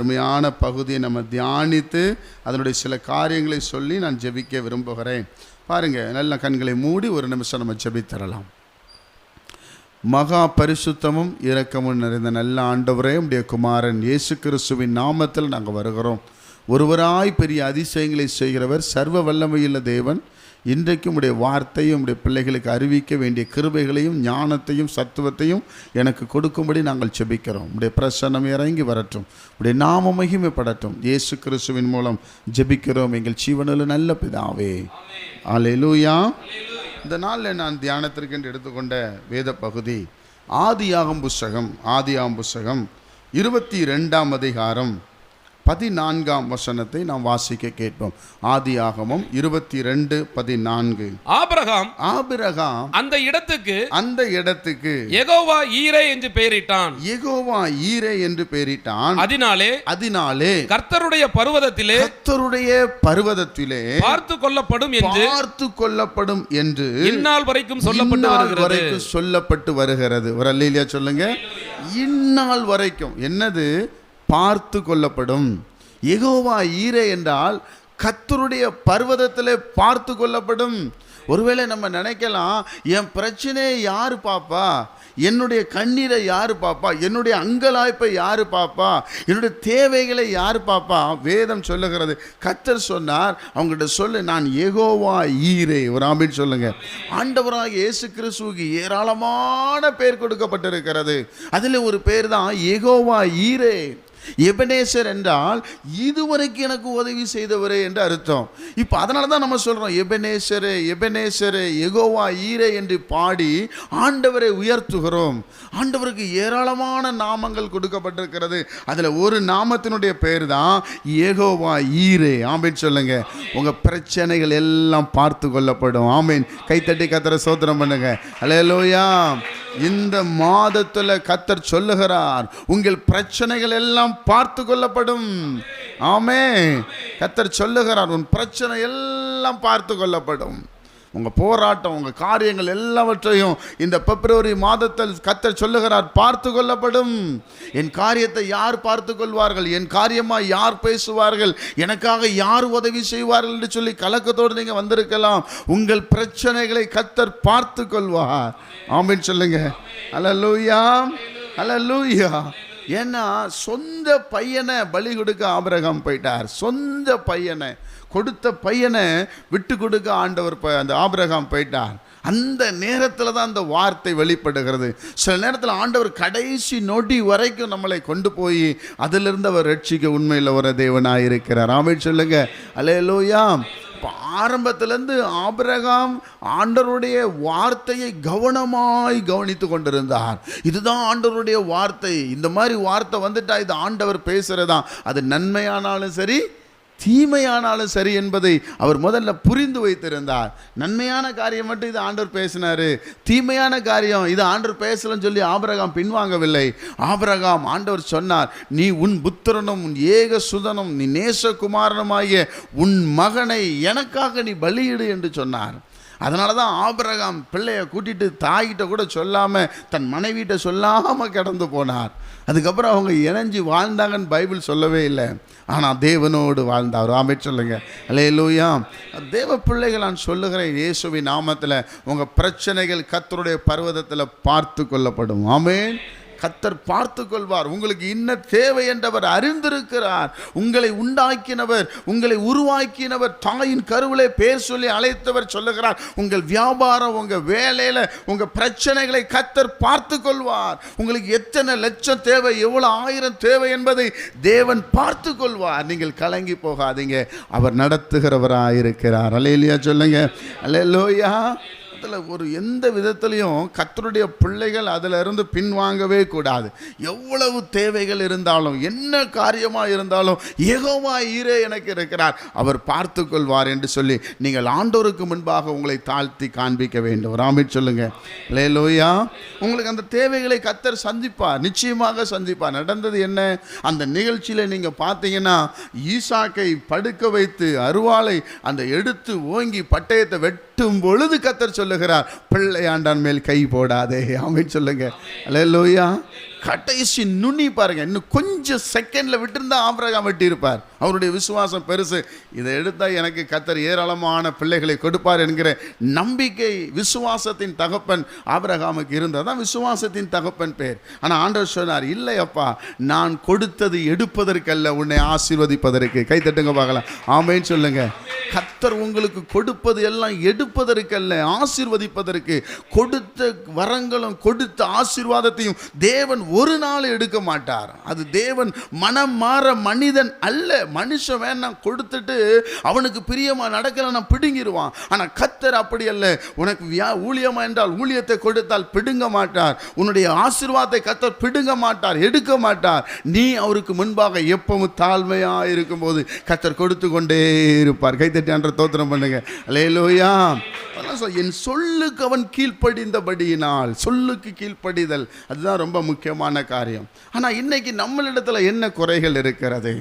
அருமையான பகுதியை நம்ம தியானித்து அதனுடைய சில காரியங்களை சொல்லி நான் ஜெபிக்க விரும்புகிறேன். பாருங்க நல்ல கண்களை மூடி ஒரு நிமிஷம் நம்ம ஜெபித்தரலாம். மகா பரிசுத்தமும் இரக்கமும் நிறைந்த நல்ல ஆண்டவரே உடைய குமாரன் இயேசு கிறிஸ்துவின் நாமத்தில் நாங்கள் வருகிறோம். ஒருவராய் பெரிய அதிசயங்களை செய்கிறவர் சர்வ வல்லமையுள்ள தேவன். இன்றைக்கும் உடைய வார்த்தையும் உடைய பிள்ளைகளுக்கு அறிவிக்க வேண்டிய கிருபைகளையும் ஞானத்தையும் சத்துவத்தையும் எனக்கு கொடுக்கும்படி நாங்கள் செபிக்கிறோம் உடைய பிரசன்னம் இறங்கி வரட்டும். உடைய நாம மகிமைப்படட்டும். இயேசு கிறிஸ்துவின் மூலம் ஜெபிக்கிறோம். எங்கள் ஜீவனில் நல்ல பிதாவே. அலையலூயா இந்த நாளில் நான் தியானத்திற்கு என்று எடுத்துக்கொண்ட வேத பகுதி ஆதியாகம் புஸ்தகம் ஆதியாகம் புஸ்தகம் இருபத்தி ரெண்டாம் அதிகாரம் பதினான்காம் வசனத்தை நாம் வாசிக்க கேட்போம். ஆதியாகமம் இருபத்தி ரெண்டு பதினான்கு. ஆபிரகாம். ஆபிரகாம் அந்த இடத்துக்கு அந்த இடத்துக்கு யெகோவா ஈரே என்று பெயரிட்டான். யெகோவா ஈரே என்று பெயரிட்டான். அதனாலே அதனாலே கர்த்தருடைய பர்வதத்திலே கர்த்தருடைய பர்வதத்திலே பார்த்து கொள்ளப்படும் என்று பார்த்து கொள்ளப்படும் என்று இந்நாள் வரைக்கும் சொல்லப்பட்டு வருகிறது. வரைக்கும் சொல்லப்பட்டு வருகிறது. ஒரு அல்லையா சொல்லுங்க. இந்நாள் வரைக்கும். என்னது? பார்த்து கொள்ளப்படும். எகோவா ஈரே என்றால் கத்தருடைய பர்வதத்திலே பார்த்து கொள்ளப்படும். ஒருவேளை நம்ம நினைக்கலாம் என் பிரச்சனையை யார் பாப்பா? என்னுடைய கண்ணீரை யார் பாப்பா? என்னுடைய அங்கலாய்ப்பை யார் பாப்பா? என்னுடைய தேவைகளை யார் பாப்பா? வேதம் சொல்லுகிறது. கத்தர் சொன்னார் அவங்ககிட்ட சொல்லு நான் ஏகோவா ஈரே. ஒரு ஆமின்னு சொல்லுங்க. ஆண்டவராக இயேசு கிறிஸ்துவுக்கு ஏராளமான பேர் கொடுக்கப்பட்டிருக்கிறது. அதில் ஒரு பேர் தான் ஏகோவா ஈரே. எபனேசர் என்றால் இதுவரைக்கும் எனக்கு உதவி செய்தவரே என்று அர்த்தம். இப்போ அதனால தான் நம்ம சொல்கிறோம் எபனேசரே எபனேசரே எகோவா ஈரே என்று பாடி ஆண்டவரை உயர்த்துகிறோம். ஆண்டவருக்கு ஏராளமான நாமங்கள் கொடுக்கப்பட்டிருக்கிறது. அதில் ஒரு நாமத்தினுடைய பெயர் தான் ஏகோவா ஈரே ஆமேன் சொல்லுங்க. உங்கள் பிரச்சனைகள் எல்லாம் பார்த்து கொள்ளப்படும். ஆமேன். கைத்தட்டி கத்தரை சோதனம் பண்ணுங்க. அலையலோயா இந்த மாதத்தில் கத்தர் சொல்லுகிறார் உங்கள் பிரச்சனைகள் எல்லாம் பார்த்து கொள்ளப்படும். ஆமே கத்தர் சொல்லுகிறார் உன் பிரச்சனை எல்லாம் பார்த்து கொள்ளப்படும். உங்கள் போராட்டம் உங்கள் காரியங்கள் எல்லாவற்றையும் இந்த பிப்ரவரி மாதத்தில் கத்தர் சொல்லுகிறார் பார்த்து கொள்ளப்படும். என் காரியத்தை யார் பார்த்து கொள்வார்கள்? என் காரியமாக யார் பேசுவார்கள்? எனக்காக யார் உதவி செய்வார்கள் என்று சொல்லி கலக்கத்தோடு நீங்கள் வந்திருக்கலாம். உங்கள் பிரச்சனைகளை கத்தர் பார்த்து கொள்வார். ஆமின்னு சொல்லுங்க. அலலூயா அலலூயா ஏன்னா சொந்த பையனை பலி கொடுக்க ஆபிரகாம் போயிட்டார். சொந்த பையனை. கொடுத்த பையனை விட்டு கொடுக்க ஆண்டவர் ப- அந்த ஆபிரகாம் போயிட்டார். அந்த நேரத்தில் தான் அந்த வார்த்தை வெளிப்படுகிறது. சில நேரத்தில் ஆண்டவர் கடைசி நொடி வரைக்கும் நம்மளை கொண்டு போய் அதிலிருந்து அவர் ரட்சிக்க உண்மையில் ஒரு தேவனாக இருக்கிறார். ஆமென் சொல்லுங்க. அலையலோயா இப்போ ஆரம்பத்திலேருந்து ஆபிரகாம் ஆண்டவருடைய வார்த்தையை கவனமாய் கவனித்து கொண்டிருந்தார். இதுதான் ஆண்டவருடைய வார்த்தை. இந்த மாதிரி வார்த்தை வந்துட்டா இது ஆண்டவர் பேசுகிறதா அது நன்மையானாலும் சரி தீமையானாலும் சரி என்பதை அவர் முதல்ல புரிந்து வைத்திருந்தார். நன்மையான காரியம் மட்டும் இது ஆண்டவர் பேசினாரு. தீமையான காரியம் இது ஆண்டவர் பேசலன்னு சொல்லி ஆபரகாம் பின்வாங்கவில்லை. ஆபரகாம் ஆண்டவர் சொன்னார் நீ உன் புத்திரனும் உன் ஏக சுதனும் நீ நேசகுமாரனுமாகிய உன் மகனை எனக்காக நீ பலியிடு என்று சொன்னார். அதனால தான் ஆபரகாம் பிள்ளையை கூட்டிட்டு தாய்கிட்ட கூட சொல்லாமல் தன் மனைவிட்ட சொல்லாமல் கடந்து போனார். அதுக்கப்புறம் அவங்க இணைஞ்சு வாழ்ந்தாங்கன்னு பைபிள் சொல்லவே இல்லை. ஆனால் தேவனோடு வாழ்ந்தார். ஆமே சொல்லுங்க. அல்லேலூயா தேவ பிள்ளைகள் நான் சொல்லுகிறேன். இயேசுவின் நாமத்தில் உங்கள் பிரச்சனைகள் கத்தருடைய பர்வதத்தில் பார்த்து கொள்ளப்படும். ஆமேன் கத்தர் பார்த்து கொள்வார் உங்களுக்கு இன்ன தேவை என்றவர் அறிந்திருக்கிறார். உங்களை உண்டாக்கினவர் உங்களை உருவாக்கினவர் தாயின் கருவிலே பேர் சொல்லி அழைத்தவர் சொல்லுகிறார். உங்கள் வியாபாரம் உங்கள் வேலையில் உங்கள் பிரச்சனைகளை கத்தர் பார்த்து கொள்வார் உங்களுக்கு எத்தனை லட்சம் தேவை எவ்வளோ ஆயிரம் தேவை என்பதை தேவன் பார்த்து கொள்வார் நீங்கள் கலங்கி போகாதீங்க. அவர் நடத்துகிறவராக இருக்கிறார் அலையிலியா சொல்லுங்க. அலையிலோயா அதில் ஒரு எந்த விதத்துலையும் கத்தருடைய பிள்ளைகள் அதில் இருந்து பின்வாங்கவே கூடாது. எவ்வளவு தேவைகள் இருந்தாலும் என்ன காரியமாக இருந்தாலும் ஏகோவா ஈரே எனக்கு இருக்கிறார். அவர் பார்த்து கொள்வார் என்று சொல்லி நீங்கள் ஆண்டோருக்கு முன்பாக உங்களை தாழ்த்தி காண்பிக்க வேண்டும். ராமிட் சொல்லுங்க. லேலோயா உங்களுக்கு அந்த தேவைகளை கத்தர் சந்திப்பார். நிச்சயமாக சந்திப்பார். நடந்தது என்ன? அந்த நிகழ்ச்சியில் நீங்கள் பார்த்தீங்கன்னா ஈசாக்கை படுக்க வைத்து அருவாளை அந்த எடுத்து ஓங்கி பட்டயத்தை வெட்டும் பொழுது கத்தர் சொல்லுகிறார் பிள்ளையாண்டான் மேல் கை போடாதே. ஆமென் சொல்லுங்க. அல்லேலூயா. கடைசி நுண்ணி பாருங்க. இன்னும் கொஞ்சம் செகண்ட்ல விட்டுருந்தா ஆம்பரகம் வெட்டியிருப்பார். அவருடைய விசுவாசம் பெருசு. இதை எடுத்தால் எனக்கு கத்தர் ஏராளமான பிள்ளைகளை கொடுப்பார் என்கிற நம்பிக்கை விசுவாசத்தின் தகப்பன் ஆப்ரகாமுக்கு இருந்தால் தான் விசுவாசத்தின் தகப்பன் பேர். ஆனால் ஆண்டவர் சொன்னார் இல்லை அப்பா நான் கொடுத்தது எடுப்பதற்கல்ல உன்னை ஆசீர்வதிப்பதற்கு. கை தட்டுங்க பார்க்கலாம். ஆமைன்னு சொல்லுங்க. கத்தர் உங்களுக்கு கொடுப்பது எல்லாம் எடுப்பதற்கல்ல ஆசீர்வதிப்பதற்கு. கொடுத்த வரங்களும் கொடுத்த ஆசீர்வாதத்தையும் தேவன் ஒரு நாள் எடுக்க மாட்டார். அது தேவன் மனம் மாற மனிதன் அல்ல. மனுஷன் வேணாம் கொடுத்துட்டு அவனுக்கு பிரியமா நடக்கலன்னா பிடுங்கிடுவான் ஆனால் கத்தர் அப்படி அல்ல. உனக்கு வியா ஊழியமா என்றால் ஊழியத்தை கொடுத்தால் பிடுங்க மாட்டார். உன்னுடைய ஆசீர்வாதத்தை கத்தர் பிடுங்க மாட்டார் எடுக்க மாட்டார். நீ அவருக்கு முன்பாக எப்பவும் தாழ்மையா இருக்கும்போது கத்தர் கொடுத்து கொண்டே இருப்பார். கைத்தட்டி அன்ற தோத்திரம் பண்ணுங்க. அலையலோயா என் சொல்லுக்கு அவன் கீழ்ப்படிந்தபடியினால் சொல்லுக்கு கீழ்ப்படிதல். அதுதான் ரொம்ப முக்கியமான காரியம். ஆனா இன்னைக்கு நம்மளிடத்தில் என்ன குறைகள் இருக்கிறது?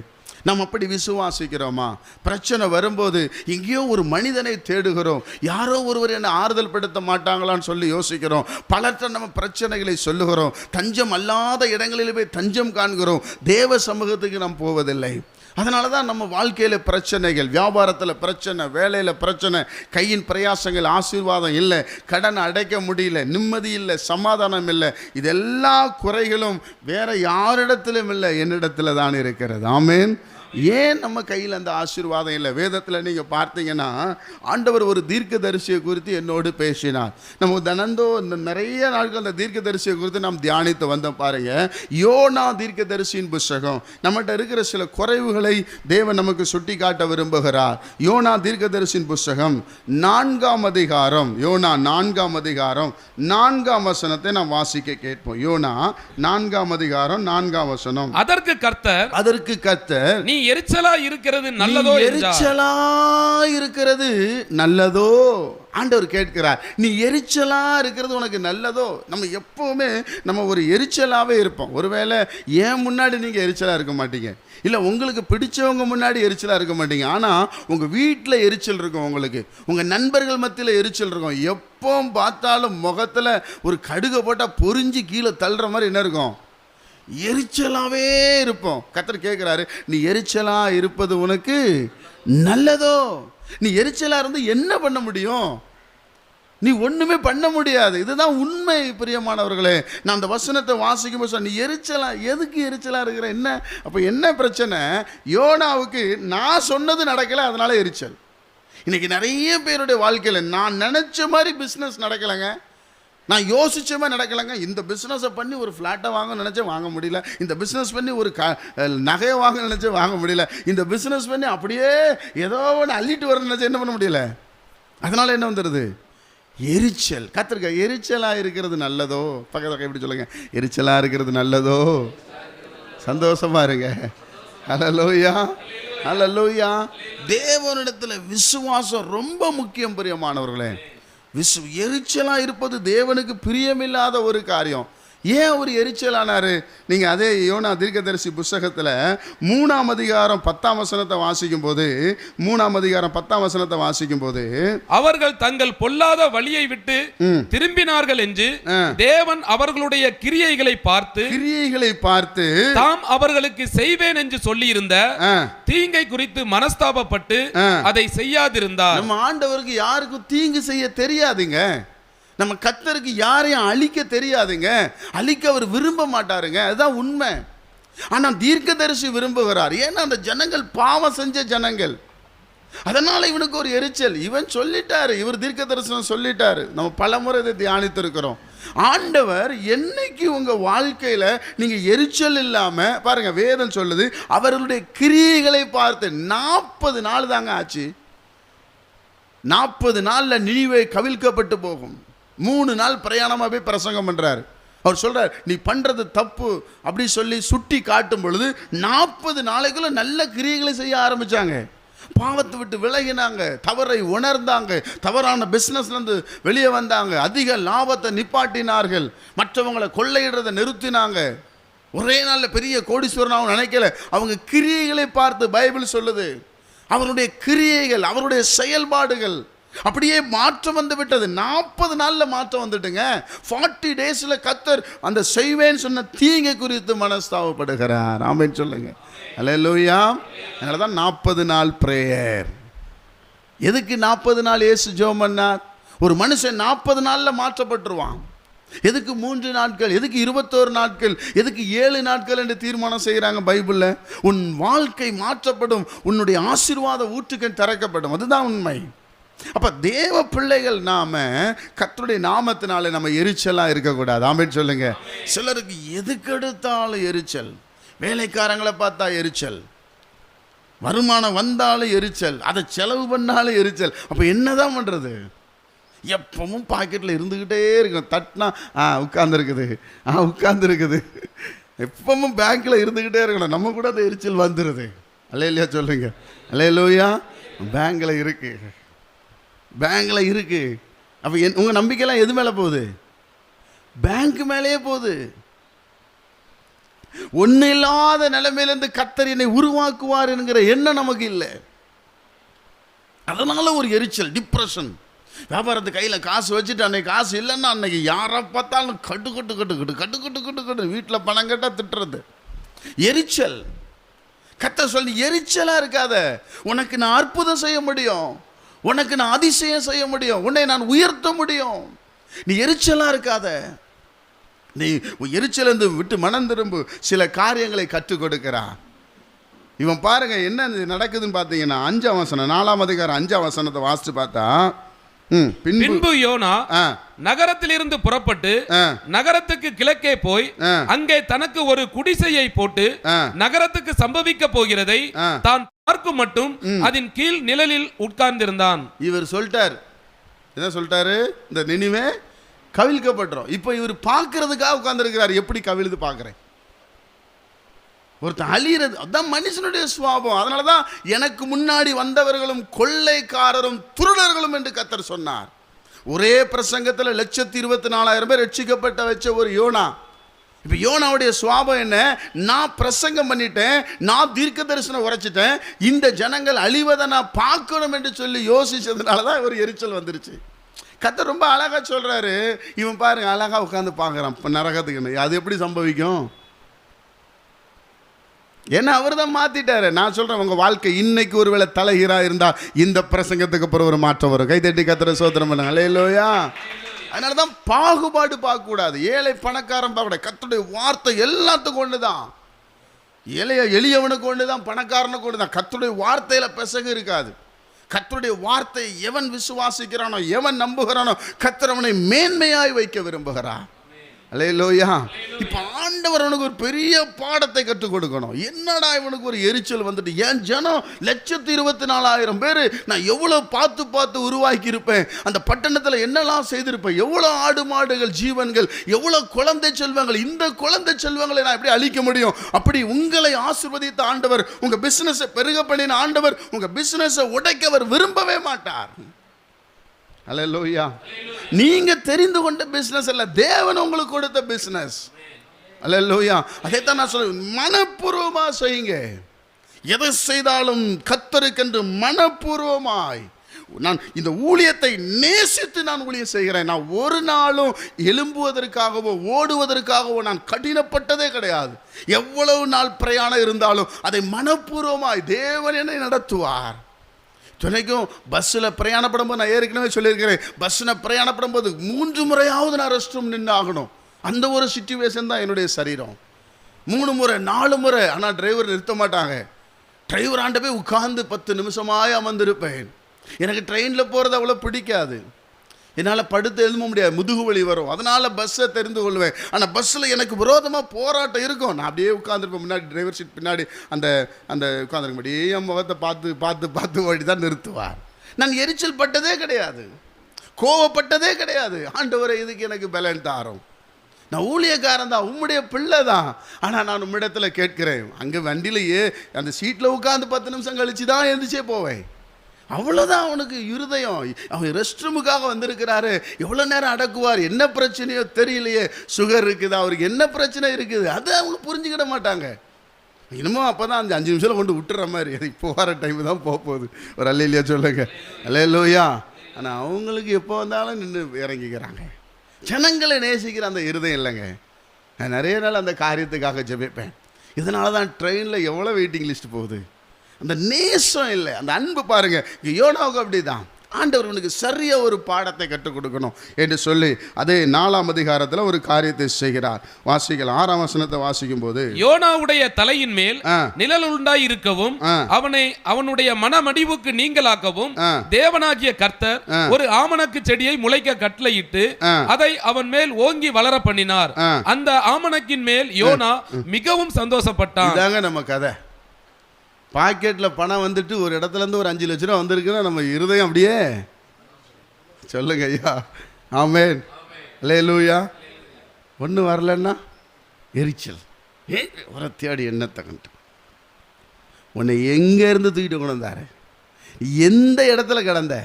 நாம் அப்படி விசுவாசிக்கிறோமா? பிரச்சனை வரும்போது எங்கேயோ ஒரு மனிதனை தேடுகிறோம். யாரோ ஒருவர் என்னை ஆறுதல் படுத்த மாட்டாங்களான்னு சொல்லி யோசிக்கிறோம். பலர்கிட்ட நம்ம பிரச்சனைகளை சொல்லுகிறோம். தஞ்சம் அல்லாத இடங்களில் போய் தஞ்சம் காண்கிறோம். தேவ சமூகத்துக்கு நாம் போவதில்லை. அதனால தான் நம்ம வாழ்க்கையில் பிரச்சனைகள் வியாபாரத்தில் பிரச்சனை வேலையில் பிரச்சனை கையின் பிரயாசங்கள் ஆசீர்வாதம் இல்லை கடனை அடைக்க முடியல நிம்மதி இல்லை சமாதானம் இல்லை இது எல்லா குறைகளும் வேற யாரிடத்திலும் இல்லை என்னிடத்தில் தான் இருக்கிறது. ஆமேன். ஏன் நம்ம கையில் அந்த ஆசீர்வாதம் இல்லை? வேதத்தில் நீங்கள் பார்த்தீங்கன்னா ஆண்டவர் ஒரு தீர்க்கதரிசியை குறித்து என்னோடு பேசினார். நம்ம தினந்தோ நிறைய நாட்கள் அந்த தீர்க்கதரிசியை குறித்து நாம் தியானித்து வந்தோம் பாருங்க. யோனா தீர்க்கதரிசியின் புஸ்தகம். நம்மகிட்ட இருக்கிற சில குறைவுகளை தேவன் நமக்கு சுட்டி காட்ட விரும்புகிறார். யோனா தீர்க்கதரிசியின் புஸ்தகம் நான்காம் அதிகாரம். யோனா நான்காம் அதிகாரம். நான்காம் வசனத்தை நாம் வாசிக்க கேட்போம். யோனா நான்காம் அதிகாரம் நான்காம் வசனம். அதற்கு கர்த்தர் அதற்கு கத்தர் நீ எரிச்சலா இருக்கிறது நல்லதோ நீ எரிச்சலா இருக்கிறது நல்லதோ? ஆண்டவர் கேட்கிறார். நீ எரிச்சலா இருக்கிறது உனக்கு நல்லதோ? நம்ம எப்பவுமே நம்ம ஒரு எரிச்சலாவே இருப்போம். ஒருவேளை ஏன் முன்னாடி நீங்க எரிச்சலா இருக்க மாட்டீங்க? இல்ல உங்களுக்கு பிடிச்சவங்க முன்னாடி எரிச்சலா இருக்க மாட்டீங்க. ஆனா உங்க வீட்டில் எரிச்சல் இருக்கும் உங்களுக்கு. உங்க நண்பர்கள் மத்தியில் எரிச்சல் இருக்கும். எப்போ பார்த்தாலும் முகத்துல ஒரு கடுகை போட்டா பொறிஞ்சு கீழே தள்ளுற மாதிரி என்ன இருக்கும்? எரிச்சலாகவே இருப்போம். கத்தர் கேட்குறாரு நீ எரிச்சலாக இருப்பது உனக்கு நல்லதோ? நீ எரிச்சலாக இருந்து என்ன பண்ண முடியும்? நீ ஒன்றுமே பண்ண முடியாது. இதுதான் உண்மை பிரியமானவர்களே. நான் அந்த வசனத்தை வாசிக்கும் போது நீ எரிச்சலாக எதுக்கு எரிச்சலாக இருக்கிற? என்ன? அப்போ என்ன பிரச்சனை? யோனாவுக்கு நான் சொன்னது நடக்கலை அதனால் எரிச்சல். இன்றைக்கி நிறைய பேருடைய வாழ்க்கையில் நான் நினச்ச மாதிரி பிஸ்னஸ் நடக்கலைங்க. நான் யோசிச்ச நடக்கலைங்க. இந்த பிஸ்னஸை பண்ணி ஒரு ஃப்ளாட்டை வாங்க நினச்சேன் வாங்க முடியல. இந்த பிஸ்னஸ் பண்ணி ஒரு க நகையை வாங்க நினச்சேன் வாங்க முடியல. இந்த பிஸ்னஸ் பண்ணி அப்படியே ஏதோ ஒன்று அள்ளிட்டு வர நினச்சேன் என்ன பண்ண முடியல? அதனால் என்ன வந்துடுது எரிச்சல். கத்திருக்க எரிச்சலாக இருக்கிறது நல்லதோ? பக்கத்தில் எப்படி சொல்லுங்க? எரிச்சலாக இருக்கிறது நல்லதோ? சந்தோஷமாக இருங்க. ஹலலோயா ஹலலோயா தேவனிடத்தில் விசுவாசம் ரொம்ப முக்கியம் பிரியமானவர்களே. விசு எரிச்சலாக இருப்பது தேவனுக்கு பிரியமில்லாத ஒரு காரியம். ஏன் அவர் எரிச்சலானாரு? நீங்க அதே யோனா தீர்க்கதரிசி புஸ்தகத்துல மூணாம் அதிகாரம் பத்தாம் வசனத்தை வாசிக்கும் போது மூணாம் அதிகாரம் பத்தாம் வசனத்தை வாசிக்கும் போது அவர்கள் தங்கள் பொல்லாத வழியை விட்டு திரும்பினார்கள் என்று தேவன் அவர்களுடைய கிரியைகளை பார்த்து கிரியைகளை பார்த்து தாம் அவர்களுக்கு செய்வேன் என்று சொல்லியிருந்த தீங்கை குறித்து மனஸ்தாபப்பட்டு. அதை செய்யாதிருந்தார். நம்ம ஆண்டவருக்கு யாருக்கும் தீங்கு செய்ய தெரியாதுங்க. நம்ம கத்தருக்கு யாரையும் அழிக்க தெரியாதுங்க. அழிக்க அவர் விரும்ப மாட்டாருங்க. அதுதான் உண்மை. ஆனால் தீர்க்கதரிசி விரும்புகிறார். ஏன்னா அந்த ஜனங்கள் பாவம் செஞ்ச ஜனங்கள். அதனால் இவனுக்கு ஒரு எரிச்சல். இவன் சொல்லிட்டாரு. இவர் தீர்க்க தரிசனம் சொல்லிட்டாரு. நம்ம பலமுறை இதை தியானித்திருக்கிறோம். ஆண்டவர் என்னைக்கு உங்கள் வாழ்க்கையில் நீங்கள் எரிச்சல் இல்லாமல் பாருங்கள் வேதம் சொல்லுது அவர்களுடைய கிரியைகளை பார்த்து நாற்பது நாள் தாங்க ஆச்சு. நாற்பது நாளில் நினைவை கவிழ்க்கப்பட்டு போகும். மூணு நாள் பிரயாணமாக போய் பிரசங்கம் பண்ணுறாரு அவர் சொல்கிறார் நீ பண்ணுறது தப்பு அப்படி சொல்லி சுட்டி காட்டும் பொழுது நாற்பது நாளைக்குள்ள நல்ல கிரியைகளை செய்ய ஆரம்பித்தாங்க பாவத்தை விட்டு விலகினாங்க தவறை உணர்ந்தாங்க தவறான பிஸ்னஸ்லேருந்து வெளியே வந்தாங்க அதிக லாபத்தை நிப்பாட்டினார்கள் மற்றவங்களை கொள்ளையிடுறதை நிறுத்தினாங்க. ஒரே நாளில் பெரிய கோடீஸ்வரன் அவங்க நினைக்கல. அவங்க கிரியைகளை பார்த்து பைபிள் சொல்லுது. அவருடைய கிரியைகள் அவருடைய செயல்பாடுகள் அப்படியே மாற்றம் வந்து விட்டது. நாற்பது நாளில் மாற்றம் வந்துட்டுங்க. ஃபார்ட்டி டேஸில் கத்தர் அந்த செய்வேன்னு சொன்ன தீங்கை குறித்து மனஸ்தாபப்படுகிறார். ஆமென் சொல்லுங்க. அல்லேலூயா அதனால தான் நாற்பது நாள் ப்ரேயர் எதுக்கு நாற்பது நாள் ஏசு ஜெபம் பண்ணார்? ஒரு மனுஷன் நாற்பது நாளில் மாற்றப்பட்டுருவான். எதுக்கு மூன்று நாட்கள்? எதுக்கு இருபத்தோரு நாட்கள்? எதுக்கு ஏழு நாட்கள் என்று தீர்மானம் செய்கிறாங்க பைபிளில்? உன் வாழ்க்கை மாற்றப்படும். உன்னுடைய ஆசீர்வாத ஊற்றுக்கள் திறக்கப்படும். அதுதான் உண்மை. அப்போ தேவ பிள்ளைகள் நாம கத்தருடைய நாமத்தினால நம்ம எரிச்சலாக இருக்கக்கூடாது. ஆமென் சொல்லுங்க. சிலருக்கு எதுக்கெடுத்தாலும் எரிச்சல். வேலைக்காரங்களை பார்த்தா எரிச்சல். வருமானம் வந்தாலும் எரிச்சல். அதை செலவு பண்ணாலும் எரிச்சல். அப்போ என்னதான் பண்ணுறது எப்பவும் பாக்கெட்டில் இருந்துக்கிட்டே இருக்கும் தட்டினா ஆ உட்காந்துருக்குது ஆ உட்காந்துருக்குது எப்பவும் பேங்க்கில் இருந்துக்கிட்டே இருக்கணும். நம்ம கூட அந்த எரிச்சல் வந்துடுது அல்ல இல்லையா சொல்லுங்க அல்ல இல்லையா பேங்கில் இருக்குது அப்போ என் உங்கள் நம்பிக்கைலாம் எது மேலே போகுது? பேங்க் மேலேயே போகுது. ஒன்றும் இல்லாத நிலைமையிலேருந்து கத்தர் என்னை உருவாக்குவார் என்கிற எண்ணம் நமக்கு இல்லை. அதனால ஒரு எரிச்சல் டிப்ரெஷன் வியாபாரத்து கையில் காசு வச்சுட்டு அன்னைக்கு காசு இல்லைன்னா அன்னைக்கு யாரை பார்த்தாலும் கட்டு கட்டு கட்டு கட்டு கட்டு கட்டு கட்டு கட்டு வீட்டில் பணம் கேட்டால் திட்டுறது. எரிச்சல். கத்த சொல்லி எரிச்சலாக இருக்காத. உனக்கு நான் அற்புதம் செய்ய முடியும். உனக்கு நான் அதிசயம் செய்ய முடியும். உன்னை நான் உயர்த்த முடியும். நீ எரிச்சலாக இருக்காத. நீ எரிச்சலேருந்து விட்டு மனம் திரும்பு. சில காரியங்களை கற்றுக் கொடுக்கிறான். இவன் பாருங்க என்ன நடக்குதுன்னு பார்த்தீங்கன்னா அஞ்சாம் வசனம் நாலாம் அதிகாரம் அஞ்சாம் வசனத்தை வாசித்து பார்த்தா பின்பு யோனா நகரத்திலிருந்து புறப்பட்டு நகரத்துக்கு கிழக்கே போய். அங்கே தனக்கு ஒரு குடிசையை போட்டு. நகரத்துக்கு சம்பவிக்க போகிறதை. தான் பார்க்கும் மட்டும் அதன் கீழ் நிழலில் உட்கார்ந்திருந்தான். இவர் சொல்லிட்டார். என்ன சொல்லிட்டாரு? இந்த நினைவே கவிழ்க்கப்பட்டுரும் இப்போ இவர் பார்க்கறதுக்காக உட்கார்ந்துருக்கிறார். எப்படி கவிழ்ந்து பார்க்குறேன்? ஒருத்தன் அழியிறது. அதான் மனுஷனுடைய சுவாபம் அதனால தான் எனக்கு முன்னாடி வந்தவர்களும் கொள்ளைக்காரரும் திருடர்களும் என்று கத்தர் சொன்னார். ஒரே பிரசங்கத்தில் லட்சத்தி இருபத்தி நாலாயிரம் பேர் ரட்சிக்கப்பட்ட வச்ச ஒரு யோனா. இப்போ யோனாவுடைய சுவாபம் என்ன? நான் பிரசங்கம் பண்ணிட்டேன் நான் தீர்க்க தரிசனம் உரைச்சிட்டேன் இந்த ஜனங்கள் அழிவதை நான் பார்க்கணும் என்று சொல்லி யோசிச்சதுனால தான் ஒரு எரிச்சல் வந்துருச்சு. கத்தை ரொம்ப அழகாக சொல்கிறாரு இவன் பாருங்க அழகாக உட்காந்து பார்க்குறான். இப்போ நரகத்துக்குன்னு அது எப்படி சம்பவிக்கும்? ஏன்னா அவர் தான் மாற்றிட்டாரு நான் சொல்கிறேன் உங்கள் வாழ்க்கை இன்னைக்கு ஒருவேளை தலைகீரா இருந்தால் இந்த பிரசங்கத்துக்கு அப்புறம் ஒரு மாற்றம் வரும். கைத்தட்டி கத்துற சோதனம் பண்ணுங்க. அலையிலோயா அதனால தான் பாகுபாடு பார்க்கக்கூடாது. ஏழை பணக்காரன் பார்க்கக்கூடாது. கத்துடைய வார்த்தை எல்லாத்துக்கும் ஒன்று தான் ஏழைய எளியவனுக்கு ஒன்று தான் பணக்காரனுக்கு ஒன்று தான் கத்துடைய வார்த்தையில் பிசகு இருக்காது. கத்தருடைய வார்த்தை எவன் விசுவாசிக்கிறானோ எவன் நம்புகிறானோ கத்திரவனை மேன்மையாய் வைக்க விரும்புகிறான் அலே லோயா இப்போ ஆண்டவர் அவனுக்கு ஒரு பெரிய பாடத்தை கற்றுக் கொடுக்கணும். என்னடா இவனுக்கு ஒரு எரிச்சல் வந்துட்டு? ஏன் ஜனம் லட்சத்து இருபத்தி நாலாயிரம் பேர் நான் எவ்வளோ பார்த்து பார்த்து உருவாக்கி இருப்பேன் அந்த பட்டணத்தில் என்னெல்லாம் செய்திருப்பேன்? எவ்வளோ ஆடு மாடுகள் ஜீவன்கள் எவ்வளோ குழந்தை செல்வங்கள் இந்த குழந்தை செல்வங்களை நான் எப்படி அழிக்க முடியும்? அப்படி உங்களை ஆசிர்வதித்த ஆண்டவர் உங்கள் பிஸ்னஸை பெருக பண்ணின ஆண்டவர் உங்கள் பிஸ்னஸை உடைக்கவர் விரும்பவே மாட்டார். அல்லேலூயா நீங்க தெரிந்து கொண்ட பிசினஸ் அல்ல தேவன் உங்களுக்கு கொடுத்த பிசினஸ் அல்லேலூயா அதே தான் நான் சொல்ல மனப்பூர்வமா செய்யுங்க. எதை செய்தாலும் கத்தருக்கென்று மனப்பூர்வமாய். நான் இந்த ஊழியத்தை நேசித்து நான் ஊழியம் செய்கிறேன். நான் ஒரு நாளும் எழும்புவதற்காகவோ ஓடுவதற்காகவோ நான் கடினப்பட்டதே கிடையாது. எவ்வளவு நாள் பிரயாணம் இருந்தாலும் அதை மனப்பூர்வமாய் தேவன் என்னை நடத்துவார். துணைக்கும் பஸ்ஸில் பிரயாணப்படும் போது நான் ஏற்கனவே சொல்லியிருக்கிறேன். பஸ்ஸில் பிரயாணப்படும் போது மூன்று முறையாவது நான் ரெஸ்ட் ரூம் நின்று ஆகணும். அந்த ஒரு சுச்சுவேஷன் தான் என்னுடைய சரீரம். மூணு முறை நாலு முறை. ஆனால் டிரைவர் நிறுத்த மாட்டாங்க. டிரைவர் ஆண்ட போய் உட்கார்ந்து பத்து நிமிஷமாய் அமர்ந்திருப்பேன். எனக்கு ட்ரெயினில் போகிறது அவ்வளோ பிடிக்காது. என்னால் படுத்து எழுத முடியாது. முதுகு வலி வரும். அதனால் பஸ்ஸை தெரிந்து கொள்வேன். ஆனால் பஸ்ஸில் எனக்கு விரோதமாக போராட்டம் இருக்கும். நான் அப்படியே உட்காந்துருப்பேன் முன்னாடி டிரைவர் சீட் பின்னாடி அந்த அந்த உட்காந்துருக்க அப்படியே என் முகத்தை பார்த்து பார்த்து பார்த்து வழி தான் நிறுத்துவார். நான் எரிச்சல் பட்டதே கிடையாது. கோவப்பட்டதே கிடையாது. ஆண்டவரை இதுக்கு எனக்கு பலன் தாரும். நான் ஊழியக்காரன் தான். உம்முடைய பிள்ளை தான். ஆனால் நான் உம்மிடத்தில் கேட்கிறேன். அங்கே வண்டியிலேயே அந்த சீட்டில் உட்காந்து பத்து நிமிஷம் கழிச்சு தான் எழுந்திரிச்சே போவேன். அவ்வளோதான் அவனுக்கு இருதயம். அவன் ரெஸ்ட் ரூமுக்காக வந்திருக்கிறாரு. எவ்வளோ நேரம் அடக்குவார்? என்ன பிரச்சனையோ தெரியலையே. சுகர் இருக்குது அவருக்கு என்ன பிரச்சனை இருக்குது? அதை அவங்க புரிஞ்சுக்கிட மாட்டாங்க. இன்னமும் அப்போ தான் அந்த அஞ்சு நிமிஷத்தில் கொண்டு விட்டுற மாதிரி. அது இப்போ வர டைம் தான் போக போகுது. ஒரு அல்லையா சொல்லுங்க. அல்லையா ஆனால் அவங்களுக்கு எப்போ வந்தாலும் நின்று இறங்கிக்கிறாங்க. ஜனங்களை நேசிக்கிற அந்த இருதயம் இல்லைங்க. நான் நிறைய நாள் அந்த காரியத்துக்காக ஜெபிப்பேன். இதனால தான் ட்ரெயினில் எவ்வளோ வெயிட்டிங் லிஸ்ட் போகுது? அந்த நேசம் இல்லை அந்த அன்பு பாருங்க இங்கே யோனாவுக்கு அப்படி தான் ஆண்டவர் உனக்கு சரியா ஒரு பாடத்தை கற்றுக் கொடுக்கணும் என்று சொல்லி அதே நாலாம் அதிகாரத்தில் ஒரு காரியத்தை செய்கிறார் வாசிக்கலாம் ஆறாம் வசனத்தை வாசிக்கும் போது யோனாவுடைய தலையின் மேல். நிழல் உண்டாய் இருக்கவும். அவனை அவனுடைய மனமடிவுக்கு நீங்களாக்கவும். தேவனாகிய கர்த்தர். ஒரு ஆமணக்கு செடியை முளைக்க கட்டளையிட்டு. அதை அவன் மேல் ஓங்கி வளர பண்ணினார். அந்த ஆமணக்கின் மேல் யோனா மிகவும் சந்தோஷப்பட்டான் நம்ம கதை பாக்கெட்டில் பணம் வந்துட்டு ஒரு இடத்துலேருந்து ஒரு அஞ்சு லட்ச ரூபா வந்திருக்குன்னா நம்ம இருதயம் அப்படியே சொல்லுங்க ஐயா. ஆமேன். லே லூயா ஒன்றும் வரலன்னா எரிச்சல். ஏ உரத்தியாடி எண்ணத்தை கண்டு உன்னை எங்கேருந்து தூக்கிட்டு கொண்டு வந்தாரு? எந்த இடத்துல கிடந்த?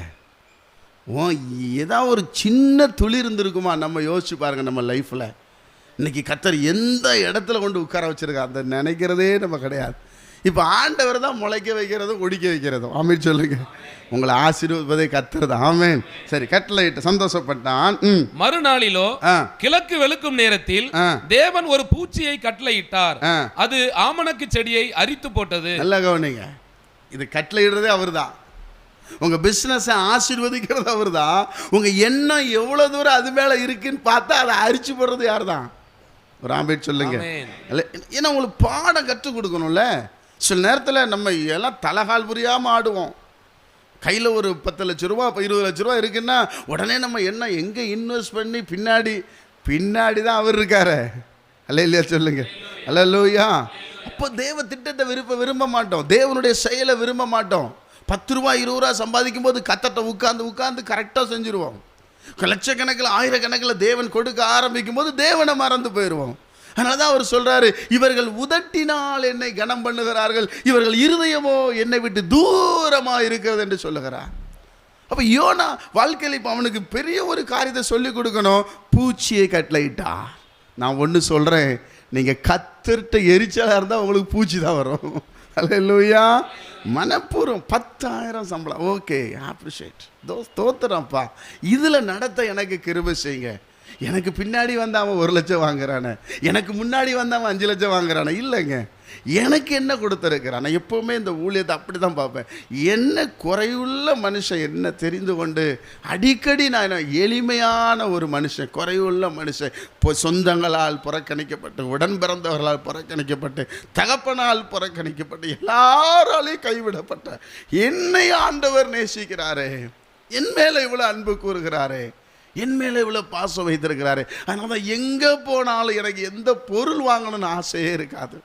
ஓ ஏதாவது ஒரு சின்ன துளி இருந்திருக்குமா? நம்ம யோசிச்சு பாருங்க நம்ம லைஃப்பில் இன்னைக்கு கத்தர் எந்த இடத்துல கொண்டு உட்கார வச்சிருக்கா அந்த நினைக்கிறதே நம்ம கிடையாது. இப்போ ஆண்டவர் தான் முளைக்க வைக்கிறதும் ஒடிக்க வைக்கிறதும். ஆமீன் சொல்லுங்க. உங்களை ஆசீர்வதிப்பதே கத்துறது ஆமேன். சரி கட்டளையிட்டு சந்தோஷப்பட்டான். மறுநாளிலோ கிழக்கு வெளுக்கும் நேரத்தில். தேவன் ஒரு பூச்சியை கட்டளையிட்டார். அது ஆமணக்கு செடியை அரித்து போட்டது. நல்லா கவனிங்க. இது கட்டளையிடுறதே அவர் தான் உங்கள் பிஸ்னஸை ஆசீர்வதிக்கிறது அவர் தான் உங்கள் எண்ணம் எவ்வளோ தூரம் அது மேலே இருக்குன்னு பார்த்தா அதை அரிச்சு போடுறது யார் தான் ஒரு ஆம்பேட் சொல்லுங்க. இல்ல, ஏன்னா உங்களுக்கு பாடம் கற்றுக் கொடுக்கணும்ல. சில நேரத்தில் நம்ம எல்லாம் தலகால் புரியாமல் ஆடுவோம். கையில் ஒரு பத்து லட்ச ரூபா இப்போ இருபது லட்ச ரூபா இருக்குன்னா உடனே நம்ம என்ன எங்கே இன்வெஸ்ட் பண்ணி பின்னாடி பின்னாடி தான் அவர் இருக்காரு. அல்ல இல்லையா சொல்லுங்க. அல்ல லூயா அப்போ தேவ திட்டத்தை விரும்ப விரும்ப மாட்டோம். தேவனுடைய செயலை விரும்ப மாட்டோம். பத்து ரூபா இருபது ரூபா சம்பாதிக்கும் போது கத்தத்தை உட்காந்து உட்காந்து கரெக்டாக செஞ்சுருவோம். லட்சக்கணக்கில் ஆயிரக்கணக்கில் தேவன் கொடுக்க ஆரம்பிக்கும் போது தேவனை மறந்து போயிடுவோம் அதனால தான் அவர் சொல்கிறாரு இவர்கள் உதட்டினால் என்னை கனம் பண்ணுகிறார்கள். இவர்கள் இருதயமோ என்னை விட்டு தூரமாக இருக்கிறது என்று சொல்லுகிறார். அப்போ யோனா வாழ்க்கையில் இப்போ அவனுக்கு பெரிய ஒரு காரியத்தை சொல்லி கொடுக்கணும். பூச்சியை கட்டளையிட்டா. நான் ஒன்று சொல்கிறேன் நீங்கள் கத்திரிட்ட எரிச்சலாக இருந்தால் உங்களுக்கு பூச்சி தான் வரும். அல்லையா மனப்பூர்வம் பத்தாயிரம் சம்பளம். ஓகே அப்ரிஷியேட் தோ தோத்துறப்பா இதில் நடத்த எனக்கு கிருப செய்யுங்க. எனக்கு பின்னாடி வந்த அவன் ஒரு லட்சம் வாங்குறானே. எனக்கு முன்னாடி வந்த அவன் அஞ்சு லட்சம் வாங்குறானே. இல்லைங்க. எனக்கு என்ன கொடுத்துருக்கிறான்? நான் எப்போவுமே இந்த ஊழியத்தை அப்படி தான் பார்ப்பேன். என்ன குறையுள்ள மனுஷன் என்ன தெரிந்து கொண்டு அடிக்கடி நான் எளிமையான ஒரு மனுஷன் குறையுள்ள மனுஷன் இப்போ சொந்தங்களால் புறக்கணிக்கப்பட்டு உடன் பிறந்தவர்களால் புறக்கணிக்கப்பட்டு தகப்பனால் புறக்கணிக்கப்பட்டு எல்லாராலையும் கைவிடப்பட்ட என்னை ஆண்டவர் நேசிக்கிறாரே. என் மேலே இவ்வளோ அன்பு கூறுகிறாரே. என் மேலே இவ்வளோ பாசம் வைத்திருக்கிறாரு. அதனால தான் எங்கே போனாலும் எனக்கு எந்த பொருள் வாங்கணும்னு ஆசையே இருக்காது.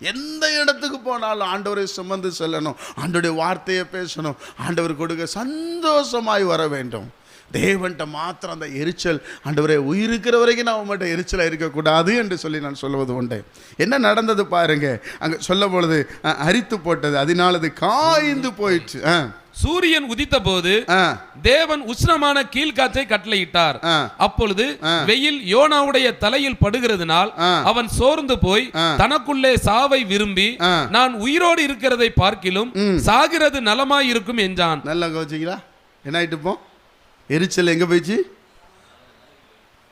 எந்த இடத்துக்கு போனாலும் ஆண்டவரை சுமந்து செல்லணும். ஆண்டோடைய வார்த்தையை பேசணும். ஆண்டவர் கொடுக்க சந்தோஷமாய் வர வேண்டும். தேவன்கிட்ட மாத்திரம் அந்த எரிச்சல் ஆண்டவரே உயிருக்கிற வரைக்கும் நான் உங்கள்கிட்ட எரிச்சலாக இருக்கக்கூடாது என்று சொல்லி நான் சொல்வது உண்டு. என்ன நடந்தது பாருங்க. அங்கே சொல்லும் பொழுது அரித்து போட்டது. அதனால அது காய்ந்து போயிடுச்சு ஆ. சூரியன் உதித்த போது தேவன் உஷ்ணமான கீழ்காற்றை கட்டளையிட்டார். அப்பொழுது வெயில் யோனாவுடைய தலையில் படுகிறதுனால். அவன் சோர்ந்து போய். தனக்குள்ளே சாவை விரும்பி. நான் உயிரோடு இருக்கிறதை பார்க்கிலும் சாகிறது நலமாய் இருக்கும் என்றான். நல்லா கவனிச்சிங்களா என்ன ஆயிட்டு இப்போ எரிச்சல் எங்கே போயிடுச்சு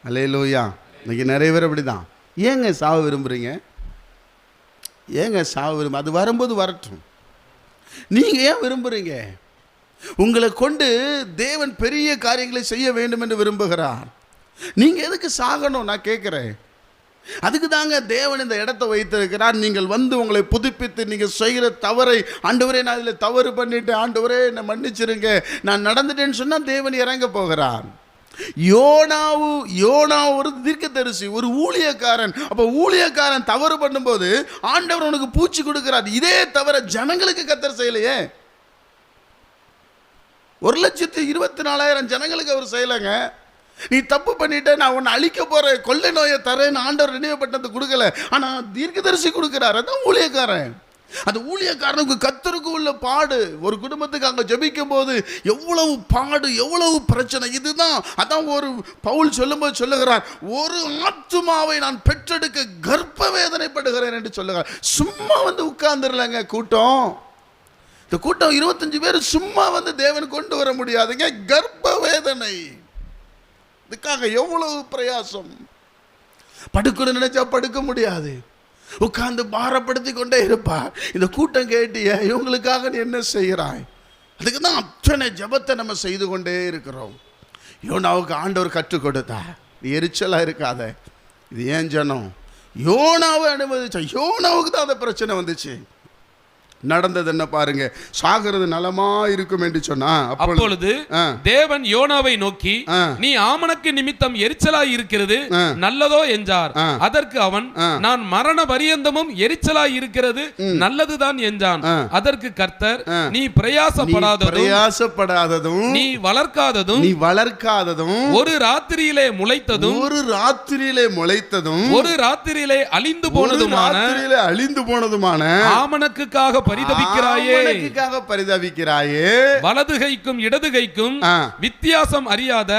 அலையலோயா இன்னைக்கு நிறைய பேர் அப்படி தான் ஏங்க சாவு விரும்புகிறீங்க ஏங்க சாவு விரும்ப அது வரும்போது வரட்டும். நீங்கள் ஏன் விரும்புகிறீங்க உங்களை கொண்டு தேவன் பெரிய காரியங்களை செய்ய வேண்டும் என்று விரும்புகிறார். நீங்கள் எதுக்கு சாகணும்? நான் கேட்குறேன். அதுக்கு தாங்க தேவன் இந்த இடத்தை வைத்திருக்கிறார். நீங்கள் வந்து உங்களை புதுப்பித்து நீங்கள் செய்கிற தவறை ஆண்டவரே நான் இதில் தவறு பண்ணிட்டேன். ஆண்டவரே என்னை மன்னிச்சிருங்க. நான் நடந்துட்டேன்னு சொன்னால் தேவன் இறங்க போகிறார். யோனாவு யோனா ஒரு தீர்க்கதரிசி ஒரு ஊழியக்காரன். அப்போ ஊழியக்காரன் தவறு பண்ணும்போது ஆண்டவர் உனக்கு பூச்சி கொடுக்கிறார். இதே தவிர ஜனங்களுக்கு கத்தர் செய்யலையே. ஒரு லட்சத்து இருபத்தி நாலாயிரம் ஜனங்களுக்கு அவர் செய்யலைங்க. நீ தப்பு பண்ணிட்ட நான் உன்னை அழிக்க போகிறேன் கொள்ளை நோயை தரேன் ஆண்டவர் நினைவுப்பட்டது கொடுக்கல. ஆனால் தீர்க்கதரிசி கொடுக்குறாரு அதான் ஊழியக்காரன். அந்த ஊழியக்காரனுக்கு கத்தருக்கு உள்ள பாடு. ஒரு குடும்பத்துக்கு அங்கே ஜபிக்கும் போது எவ்வளவு பாடு எவ்வளவு பிரச்சனை. இதுதான் அதான் ஒரு பவுல் சொல்லும்போது சொல்லுகிறார் ஒரு ஆத்துமாவை நான் பெற்றெடுக்க கர்ப்ப வேதனைப்படுகிறேன் என்று சொல்லுகிறார். சும்மா வந்து உட்கார்ந்துடலங்க கூட்டம். இந்த கூட்டம் இருபத்தஞ்சு பேர் சும்மா வந்து தேவன் கொண்டு வர முடியாதுங்க. கர்ப்ப வேதனை இதுக்காக எவ்வளவு பிரயாசம்? படுக்கணும்னு நினைச்சா படுக்க முடியாது. உட்கார்ந்து பாரப்படுத்தி கொண்டே இருப்பா. இந்த கூட்டம் கேட்டிய இவங்களுக்காக நீ என்ன செய்கிறாய்? அதுக்கு தான் அத்தனை ஜெபத்தை நம்ம செய்து கொண்டே இருக்கிறோம். யோனாவுக்கு ஆண்டவர் கற்றுக் கொடுத்தா நீ எரிச்சலாக இருக்காத. இது ஏன் ஜனம்? யோனாவை அனுமதிச்சா யோனாவுக்கு தான் அந்த பிரச்சனை வந்துச்சு. நடந்தது என்ன பாருங்க சாகிறது நலமா இருக்கும் என்று சொன்னா அப்பொழுது. தேவன் யோனாவை நோக்கி. நீ ஆமணக்கு நிமித்தம் எரிச்சலாய் இருக்கிறது. நல்லதோ என்றார். அதற்கு அவன். நான் மரண பரியந்தமும் எரிச்சலாய் இருக்கிறது நல்லதுதான் என்றான். அதற்கு கர்த்தர். நீ பிரயாசப்படாததும் பிரயாசப்படாததும் நீ வளர்க்காததும் நீ வளர்க்காததும் ஒரு ராத்திரியிலே முளைத்ததும் ஒரு ராத்திரியிலே முளைத்ததும் ஒரு ராத்திரியிலே அழிந்து போனதுமான அழிந்து போனதுமான ஆமணக்குக்காக பரிதபிக்கிறாயே. ஆமணக்குக்காக பரிதவிக்கிறாயே வலது கைக்கும் இடது கைக்கும். வித்தியாசம் அறியாத.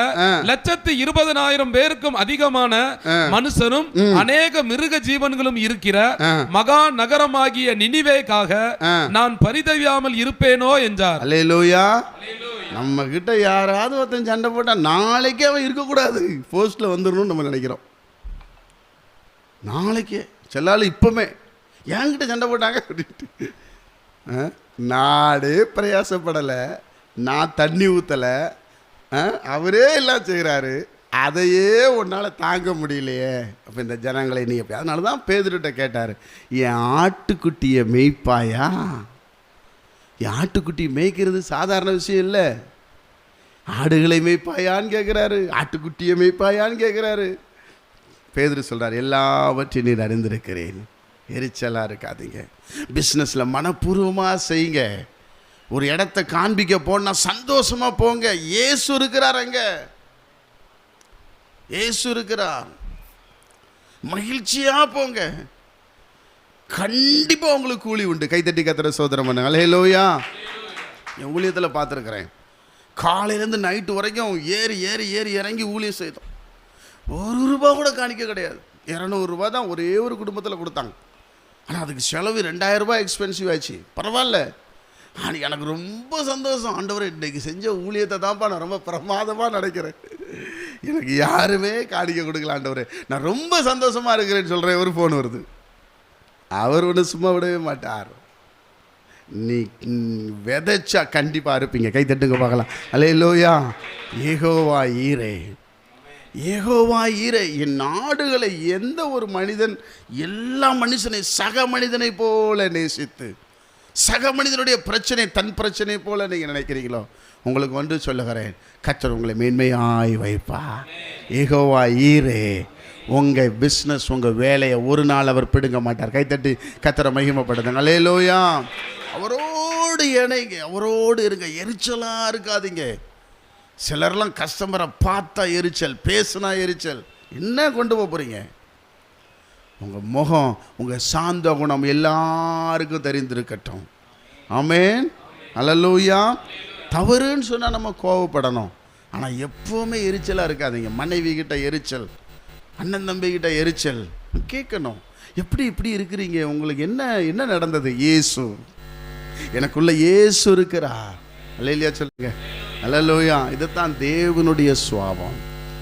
லட்சத்து இருபதனாயிரம் பேருக்கும் அதிகமான மனுஷனும் அநேக மிருக ஜீவன்களும் இருக்கிற. மகா நகரமாகிய நினிவேக்காக. நான் பரிதவியாமல் இருப்பேனோ என்றார். அல்லேலூயா. நம்ம கிட்ட யாராவது ஒருத்தன் சண்டை போட்டா நாளைக்கே அவன் இருக்கக்கூடாது. போஸ்ட்ல வந்துடணும்னு நம்ம நினைக்கிறோம். நாளைக்கே. செல்லாலும் இப்பவுமே என்கிட்ட சண்டை போட்டாங்க அப்படின்ட்டு? நாடு பிரயாசப்படலை. நான் தண்ணி ஊற்றலை அவரே எல்லாம் செய்கிறாரு அதையே உன்னால் தாங்க முடியலையே. அப்போ இந்த ஜனங்களை நீ எப்படி அதனால தான் பேதுருட்ட கேட்டார் என் ஆட்டுக்குட்டியை மெய்ப்பாயா? என் ஆட்டுக்குட்டி மேய்க்கிறது சாதாரண விஷயம் இல்லை. ஆடுகளை மேய்ப்பாயான்னு கேட்குறாரு ஆட்டுக்குட்டியை மேய்ப்பாயான்னு கேட்குறாரு பேதுரு சொல்கிறார் எல்லாவற்றையும் நீர் அறிந்திருக்கிறேன். எரிச்சலாக இருக்காதீங்க. பிஸ்னஸில் மனப்பூர்வமாக செய்யுங்க. ஒரு இடத்த காண்பிக்க போனால் சந்தோஷமாக போங்க. இயேசு இருக்கிறார் அங்கே. ஏசு இருக்கிறார். மகிழ்ச்சியாக போங்க. கண்டிப்பாக உங்களுக்கு கூலி உண்டு. கைத்தட்டி கத்துற சோதரம் பண்ணுங்க. அலேலோயா என் ஊழியத்தில் பார்த்துருக்குறேன். காலையிலேருந்து நைட்டு வரைக்கும் ஏறி ஏறி ஏறி இறங்கி ஊழியம் செய்தோம். ஒரு ரூபா கூட காணிக்க கிடையாது. இரநூறுபா தான் ஒரே ஒரு குடும்பத்தில் கொடுத்தாங்க. ஆனால் அதுக்கு செலவு ரெண்டாயிரம் ரூபாய் எக்ஸ்பென்சிவ் ஆச்சு பரவாயில்ல. ஆனால் எனக்கு ரொம்ப சந்தோஷம். ஆண்டவர் இன்றைக்கி செஞ்ச ஊழியத்தை தான்ப்பா நான் ரொம்ப பிரமாதமாக நினைக்கிறேன். எனக்கு யாருமே காணிக்க கொடுக்கல ஆண்டவர். நான் ரொம்ப சந்தோஷமாக இருக்கிறேன்னு சொல்கிறேன் ஒரு ஃபோன் வருது. அவர் ஒன்று சும்மா விடவே மாட்டார். நீ விதைச்சா கண்டிப்பாக இருப்பீங்க கை தட்டுங்க பார்க்கலாம். அலே லோயா ஏகோவா ஈரே. ஏகோவா ஈரே என் நாடுகளை எந்த ஒரு மனிதன் எல்லா மனுஷனை சக மனிதனை போல நேசித்து சக மனிதனுடைய பிரச்சனை தன் பிரச்சனை போல நீங்கள் நினைக்கிறீங்களோ உங்களுக்கு ஒன்று சொல்லுகிறேன் கத்தர் உங்களை மேன்மையாய் வைப்பா ஏகோவா ஈரே உங்கள் பிஸ்னஸ் உங்கள் வேலையை ஒரு நாள் அவர் பிடுங்க மாட்டார். கைத்தட்டி கத்தரை மகிமைப்படுதுங்க அலேலோயா அவரோடு இணைங்க அவரோடு இருங்க எரிச்சலாக இருக்காதீங்க. சிலர்லாம் கஸ்டமரை பார்த்தா எரிச்சல் பேசுனா எரிச்சல். என்ன கொண்டு போக போகிறீங்க உங்கள் முகம் உங்கள் சாந்த குணம் எல்லாருக்கும் தெரிந்திருக்கட்டும். ஆமேன். அலலூயா தவறுன்னு சொன்னால் நம்ம கோவப்படணும். ஆனால் எப்போவுமே எரிச்சலாக இருக்காதீங்க. மனைவி கிட்ட எரிச்சல் அண்ணன் தம்பி கிட்ட எரிச்சல் கேட்கணும். எப்படி இப்படி இருக்கிறீங்க? உங்களுக்கு என்ன என்ன நடந்தது? இயேசு. எனக்குள்ள இயேசு இருக்கிறா இல்லையா சொல்லுங்கள் அலலோயா இதுதான் தேவனுடைய சுவாபம்.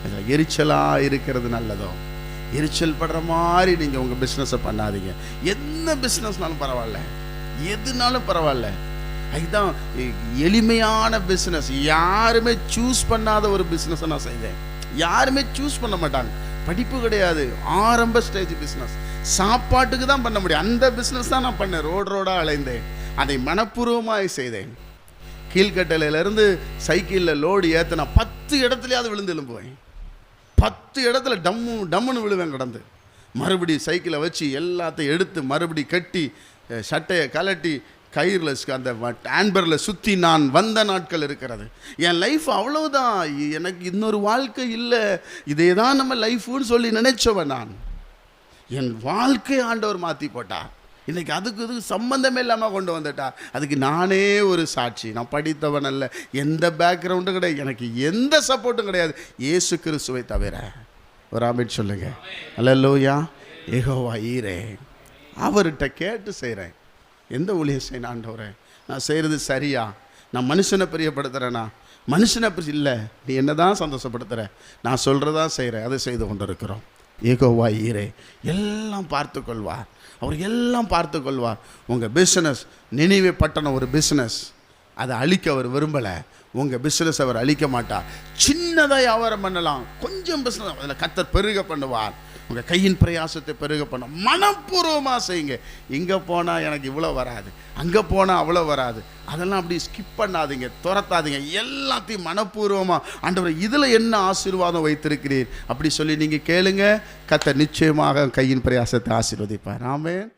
இதில் எரிச்சலாக இருக்கிறது நல்லதோ? எரிச்சல் படுற மாதிரி நீங்கள் உங்கள் பிஸ்னஸை பண்ணாதீங்க. என்ன பிஸ்னஸ்னாலும் பரவாயில்ல. எதுனாலும் பரவாயில்ல. அதுதான் எளிமையான பிஸ்னஸ் யாருமே சூஸ் பண்ணாத ஒரு பிஸ்னஸை நான் செய்தேன் யாருமே சூஸ் பண்ண மாட்டாங்க. படிப்பு கிடையாது. ஆரம்ப ஸ்டேஜ் பிஸ்னஸ் சாப்பாட்டுக்கு தான் பண்ண முடியும். அந்த பிஸ்னஸ் தான் நான் பண்ணேன். ரோடு ரோடாக அலைந்தேன். அதை மனப்பூர்வமாக செய்தேன். கீழ்கட்டலையிலேருந்து சைக்கிளில் லோடு ஏற்றினா பத்து இடத்துலையாவது விழுந்து எழும்புவேன். பத்து இடத்துல டம்மு டம்முன்னு விழுவேன் கடந்து. மறுபடி சைக்கிளை வச்சு எல்லாத்தையும் எடுத்து மறுபடி கட்டி சட்டையை கலட்டி கயிறில் அந்த டேன்பரில் சுற்றி நான் வந்த நாட்கள் இருக்கிறது. என் லைஃப் அவ்வளவுதான். எனக்கு இன்னொரு வாழ்க்கை இல்லை. இதே தான் நம்ம லைஃப்னு சொல்லி நினைச்சவன் நான். என் வாழ்க்கை ஆண்டவர் மாற்றி போட்டா இன்னைக்கு அதுக்கு இதுக்கு சம்மந்தமே இல்லாமல் கொண்டு வந்துட்டா. அதுக்கு நானே ஒரு சாட்சி. நான் படித்தவன் அல்ல. எந்த பேக்ரவுண்டும் கிடையாது. எனக்கு எந்த சப்போர்ட்டும் கிடையாது. இயேசு கிறிஸ்துவை தவிர. ஒரு ஆமிட் சொல்லுங்க. அல்லலூயா ஏகோவா ஈரே. அவர்கிட்ட கேட்டு செய்கிறேன் எந்த ஊழியம் செய்யணும் ஆண்டவரே? நான் செய்கிறது சரியா? நான் மனுஷனை பிரியப்படுத்துகிறேண்ணா மனுஷனை இல்லை நீ என்ன தான் சந்தோஷப்படுத்துகிற நான் சொல்கிறதா செய்கிறேன் அதை செய்து கொண்டு இருக்கிறோம் ஏகோவா ஈரே. எல்லாம் பார்த்து கொள்வார் அவர் எல்லாம் பார்த்து கொள்வார் உங்கள் பிஸ்னஸ் நினைவே பட்டணம் ஒரு பிஸ்னஸ் அதை அழிக்க அவர் விரும்பலை. உங்கள் பிஸ்னஸ் அவர் அழிக்க மாட்டார். சின்னதாக வியாபாரம் பண்ணலாம். கொஞ்சம் பிஸ்னஸ் அதில் கத்தர் பெருக பண்ணுவார். உங்கள் கையின் பிரயாசத்தை பெருக பண்ண மனப்பூர்வமாக செய்யுங்க. இங்கே போனால் எனக்கு இவ்வளோ வராது. அங்கே போனால் அவ்வளோ வராது. அதெல்லாம் அப்படி ஸ்கிப் பண்ணாதீங்க. துரத்தாதீங்க. எல்லாத்தையும் மனப்பூர்வமாக ஆண்டவர் இதில் என்ன ஆசீர்வாதம் வைத்திருக்கிறீர்? அப்படி சொல்லி நீங்கள் கேளுங்க. கத்தர் நிச்சயமாக கையின் பிரயாசத்தை ஆசீர்வதிப்பார். ஆமென்.